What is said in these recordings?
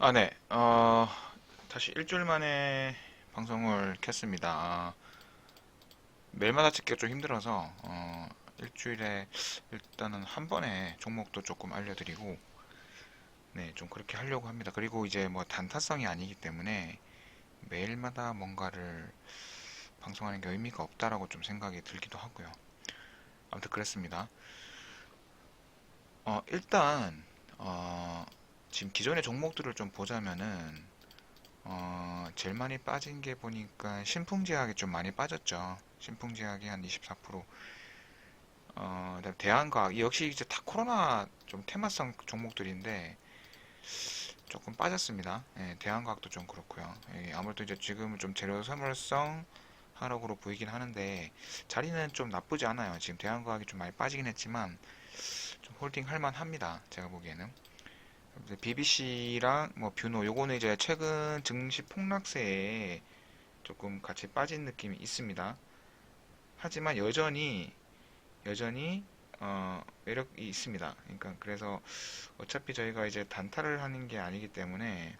아, 네. 어, 다시 일주일 만에 방송을 켰습니다. 아, 매일마다 찍기가 좀 힘들어서, 어, 일주일에 일단은 한 번에 종목도 조금 알려드리고, 네, 좀 그렇게 하려고 합니다. 그리고 이제 뭐 단타성이 아니기 때문에 매일마다 뭔가를 방송하는 게 의미가 없다라고 좀 생각이 들기도 하고요. 아무튼 그랬습니다. 어, 일단, 어, 지금 기존의 종목들을 좀 보자면은 어, 제일 많이 빠진 게 보니까 신풍제약이 좀 많이 빠졌죠. 신풍제약이 한 24%. 어, 대한과학 이 역시 이제 다 코로나 좀 테마성 종목들인데 조금 빠졌습니다. 예, 대한과학도 좀 그렇고요. 예, 아무래도 이제 지금은 좀 재료 소멸성 하락으로 보이긴 하는데 자리는 좀 나쁘지 않아요. 지금 대한과학이 좀 많이 빠지긴 했지만 좀 홀딩 할 만합니다. 제가 보기에는. BBC랑 뭐 뷰노 요거는 이제 최근 증시 폭락세에 조금 같이 빠진 느낌이 있습니다. 하지만 여전히 여전히 어, 매력이 있습니다. 그러니까 그래서 어차피 저희가 이제 단타를 하는 게 아니기 때문에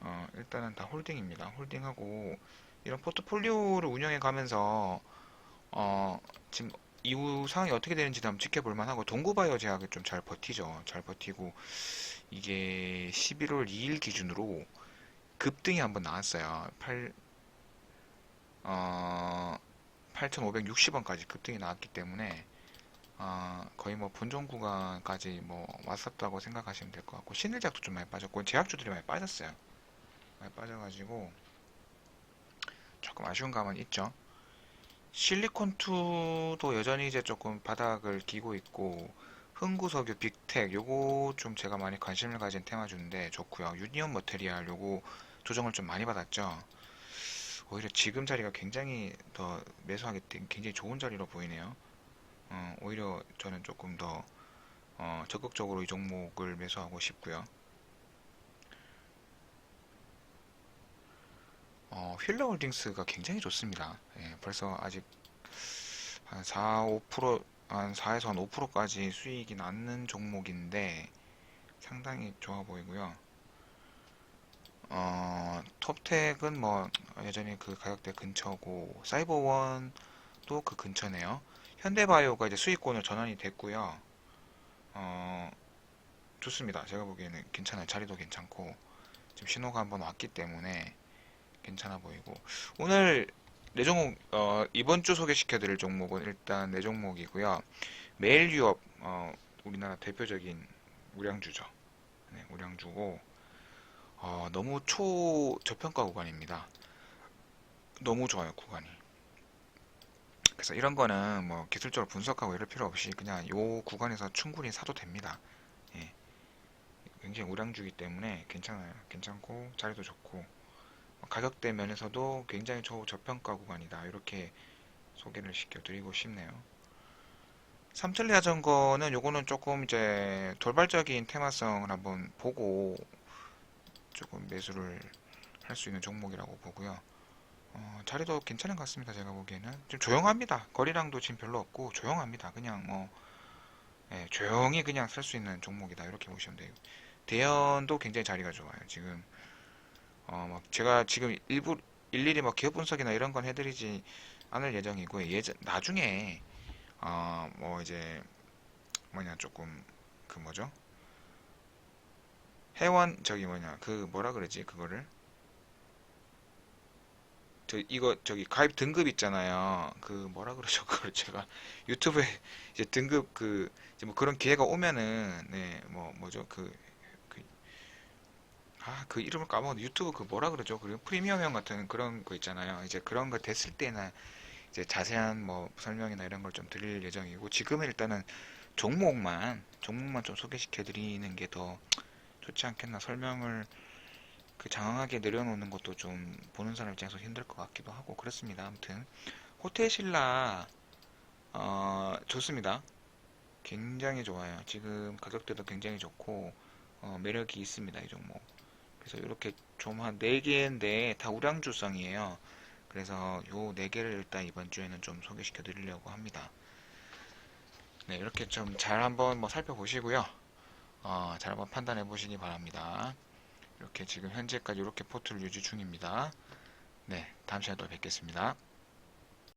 어, 일단은 다 홀딩입니다. 홀딩하고 이런 포트폴리오를 운영해 가면서 어, 지금 이후 상황이 어떻게 되는지 한번 지켜볼 만하고 동구바이오 제약이 좀 잘 버티죠. 잘 버티고 이게 11월 2일 기준으로 급등이 한번 나왔어요. 8 어, 8,560원까지 급등이 나왔기 때문에 어, 거의 뭐 본전 구간까지 뭐 왔었다고 생각하시면 될 것 같고 신일작도 좀 많이 빠졌고 제약주들이 많이 빠졌어요. 많이 빠져가지고 조금 아쉬운 감은 있죠. 실리콘2도 여전히 이제 조금 바닥을 기고 있고 흥구석유 빅텍 요거 좀 제가 많이 관심을 가진 테마주인데 좋고요. 유니온 머테리얼 요거 조정을 좀 많이 받았죠. 오히려 지금 자리가 굉장히 더 매수하기 때 굉장히 좋은 자리로 보이네요. 어, 오히려 저는 조금 더 어, 적극적으로 이 종목을 매수하고 싶고요. 어, 휠러홀딩스가 굉장히 좋습니다. 예, 벌써 아직 한 4, 5%, 한 4에서 한 5%까지 수익이 나는 종목인데 상당히 좋아 보이고요. 어, 톱텍은 뭐 여전히 그 가격대 근처고 사이버원도 그 근처네요. 현대바이오가 이제 수익권을 전환이 됐고요. 어, 좋습니다. 제가 보기에는 괜찮아요. 자리도 괜찮고 지금 신호가 한번 왔기 때문에 괜찮아 보이고 오늘 네 종목 어, 이번 주 소개시켜드릴 종목은 일단 네 종목이고요. 매일 유업 어, 우리나라 대표적인 우량주죠. 네, 우량주고 어, 너무 초 저평가 구간입니다. 너무 좋아요 구간이. 그래서 이런 거는 뭐 기술적으로 분석하고 이럴 필요 없이 그냥 요 구간에서 충분히 사도 됩니다. 예. 굉장히 우량주기 때문에 괜찮아요. 괜찮고 자리도 좋고 가격대 면에서도 굉장히 저평가 구간이다. 이렇게 소개를 시켜드리고 싶네요. 삼천리 자전거는 요거는 조금 이제 돌발적인 테마성을 한번 보고 조금 매수를 할 수 있는 종목이라고 보고요. 어, 자리도 괜찮은 것 같습니다. 제가 보기에는 좀 조용합니다. 거리량도 지금 별로 없고 조용합니다. 그냥 뭐 예, 조용히 그냥 살수 있는 종목이다. 이렇게 보시면 돼요. 대연도 굉장히 자리가 좋아요. 지금 어, 막 제가 지금 일부 일일이 막 기업 분석이나 이런 건 해드리지 않을 예정이고 예전 나중에 어, 뭐 이제 뭐냐 조금 그 뭐죠? 회원 저기 뭐냐 그 뭐라 그러지 그거를 저 이거 저기 가입 등급 있잖아요. 그 뭐라 그러죠? 그걸 제가 유튜브에 이제 등급 그 이제 뭐 그런 기회가 오면은 네뭐 뭐죠 그 아, 그 이름을 까먹었는데 유튜브 그 뭐라 그러죠? 그리고 프리미엄형 같은 그런 거 있잖아요. 이제 그런 거 됐을 때는 이제 자세한 뭐 설명이나 이런 걸 좀 드릴 예정이고 지금은 일단은 종목만 종목만 좀 소개시켜 드리는 게 더 좋지 않겠나 설명을 그 장황하게 내려놓는 것도 좀 보는 사람 입장에서 힘들 것 같기도 하고 그렇습니다. 아무튼 호텔 신라 어, 좋습니다. 굉장히 좋아요. 지금 가격대도 굉장히 좋고 어, 매력이 있습니다. 이 종목. 그래서 이렇게 좀 한 4개인데 다 우량주성이에요. 그래서 요 4개를 일단 이번 주에는 좀 소개시켜 드리려고 합니다. 네, 이렇게 좀 잘 한번 뭐 살펴보시고요. 어, 잘 한번 판단해 보시기 바랍니다. 이렇게 지금 현재까지 이렇게 포트를 유지 중입니다. 네, 다음 시간에 또 뵙겠습니다.